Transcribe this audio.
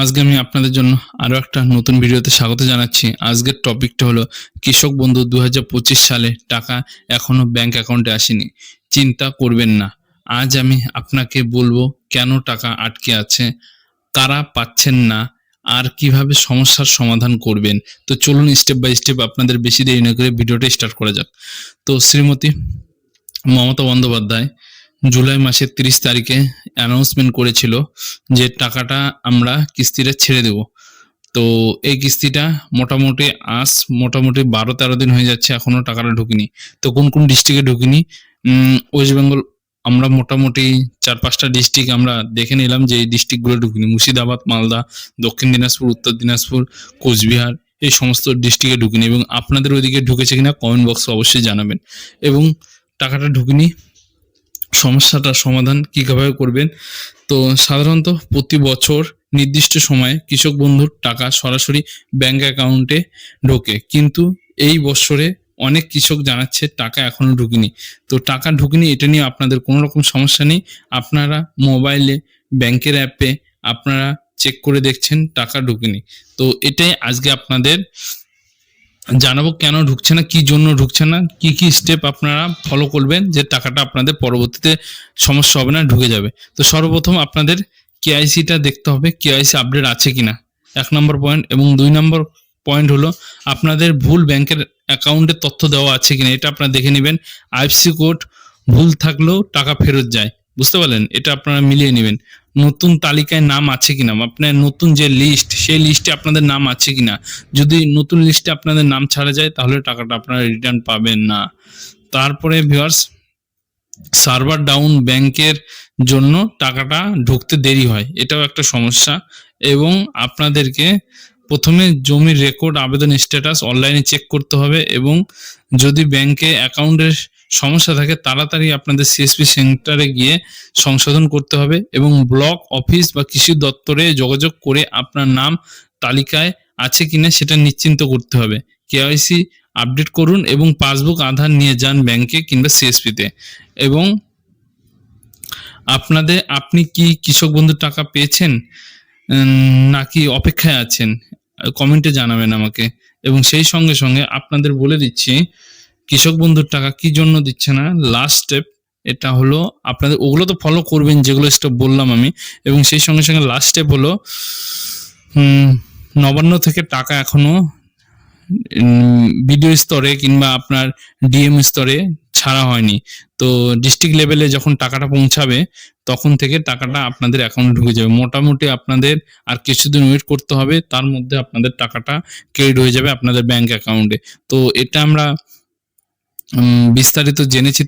আজকে আমি আপনাদের জন্য আরও একটা নতুন ভিডিওতে স্বাগত জানাচ্ছি। আজকের টপিকটা হলো কৃষক বন্ধু দু হাজার পঁচিশ সালে টাকা এখনও ব্যাংক অ্যাকাউন্টে আসেনি। চিন্তা করবেন না। আজ আমি আপনাকে বলব কেন টাকা আটকে আছে, কারা পাচ্ছেন না, আর কীভাবে সমস্যার সমাধান করবেন। তো চলুন স্টেপ বাই স্টেপ আপনাদের বেশি দেরি না করে ভিডিওটা স্টার্ট করা যাক। তো শ্রীমতী মমতা বন্দ্যোপাধ্যায় জুলাই মাসের তিরিশ তারিখে অ্যানাউন্সমেন্ট করেছিল যে টাকাটা আমরা কিস্তিটা ছেড়ে দেব। তো এই কিস্তিটা মোটামুটি আজ মোটামুটি বারো তেরো দিন হয়ে যাচ্ছে, এখনও টাকাটা ঢুকিনি। তো কোন কোন ডিস্ট্রিক্টে ঢুকিনি? ওয়েস্ট বেঙ্গল আমরা মোটামুটি চার পাঁচটা ডিস্ট্রিক্ট আমরা দেখে নিলাম যে এই ডিস্ট্রিক্টগুলো ঢুকিনি। মুর্শিদাবাদ, মালদা, দক্ষিণ দিনাজপুর, উত্তর দিনাজপুর, কোচবিহার, এই সমস্ত ডিস্ট্রিক্টে ঢুকিনি। এবং আপনাদের ওইদিকে ঢুকেছে কিনা কমেন্ট বক্সে অবশ্যই জানাবেন। এবং টাকাটা ঢুকিনি সমস্যাটার সমাধান কীভাবে করবেন? তো সাধারণত প্রতি বছর নির্দিষ্ট সময়ে কৃষক বন্ধুর টাকা সরাসরি ব্যাংক অ্যাকাউন্টে ঢোকে। কিন্তু এই বছরে অনেক কৃষক জানাচ্ছে টাকা এখনও ঢুকিনি। তো টাকা ঢুকিনি এটা নিয়ে আপনাদের কোনো রকম সমস্যা নেই। আপনারা মোবাইলে, ব্যাংকের অ্যাপে আপনারা চেক করে দেখছেন টাকা ঢুকিনি। তো এটাই আজকে আপনাদের জানাব কেন ঢুকছে না, কি জন্য ঢুকছে না, কি কি স্টেপ আপনারা ফলো করবেন যে টাকাটা আপনাদের পরবর্তীতে সমস্যা হবে না, ঢুকে যাবে। তো সর্বপ্রথম আপনাদের কেআইসিটা দেখতে হবে কেআইসি আপডেট আছে কিনা। এক নম্বর পয়েন্ট এবং দুই নম্বর পয়েন্ট হলো আপনাদের ভুল ব্যাংকের অ্যাকাউন্টের তথ্য দেওয়া আছে কিনা, এটা আপনারা দেখে নেবেন। আইএফসি কোড ভুল থাকলেও টাকা ফেরত যায়, বুঝতে পারলেন? এটা আপনারা মিলিয়ে নেবেন। নতুন তালিকায় নাম আছে কিনা? আপনার নতুন যে লিস্ট সেই লিস্টে আপনাদের নাম আছে কিনা? যদি নতুন লিস্টে আপনাদের নাম ছাড়া যায়, তাহলে টাকাটা আপনারা রিটার্ন পাবেন না। তারপরে ভিউয়ার্স সার্ভার ডাউন ব্যাংকের জন্য টাকাটা ঢুকতে দেরি হয়। এটাও একটা সমস্যা। এবং আপনাদেরকে প্রথমে জমির রেকর্ড আবেদন স্ট্যাটাস অনলাইনে চেক করতে হবে এবং যদি ব্যাংকে অ্যাকাউন্টের সমস্যা থাকে, তাড়াতাড়ি আপনাদের সিএসপি সেন্টারে গিয়ে সংশোধন করতে হবে এবং ব্লক অফিস বা কৃষি দপ্তরে যোগাযোগ করে আপনার নাম, তালিকায় আছে কিনা সেটা নিশ্চিন্ত করতে হবে। কেওয়াইসি আপডেট করুন এবং পাসবুক আধার নিয়ে যান ব্যাংকে কিংবা সিএসপিতে এবং আপনাদের, আপনি কি কৃষক বন্ধুর টাকা পেয়েছেন? নাকি অপেক্ষায় আছেন? কমেন্টে জানাবেন আমাকে। এবং সেই সঙ্গে সঙ্গে আপনাদের বলে দিচ্ছি কৃষক বন্ধুর টাকা কি জন্য দিচ্ছে না? লাস্ট স্টেপ এটা হলো আপনাদের, ওগুলো তো ফলো করবেন, যেগুলো স্টেপ বললাম আমি। এবং সেই সঙ্গে সঙ্গে লাস্ট স্টেপ হলো নবান্ন থেকে টাকা এখনও ভিডিও স্তরে কিংবা আপনার ডিএম স্তরে ছাড়া হয়নি। তো ডিস্ট্রিক্ট লেভেলে যখন টাকাটা পৌঁছাবে, তখন থেকে টাকাটা আপনাদের অ্যাকাউন্টে ঢুকে যাবে। মোটামুটি আপনাদের আর কিছুদিন ওয়েট করতে হবে, তার মধ্যে আপনাদের টাকাটা ক্রেডিট হয়ে যাবে আপনাদের ব্যাংক অ্যাকাউন্টে তো এটা আমরা বিস্তারিত জেনেছি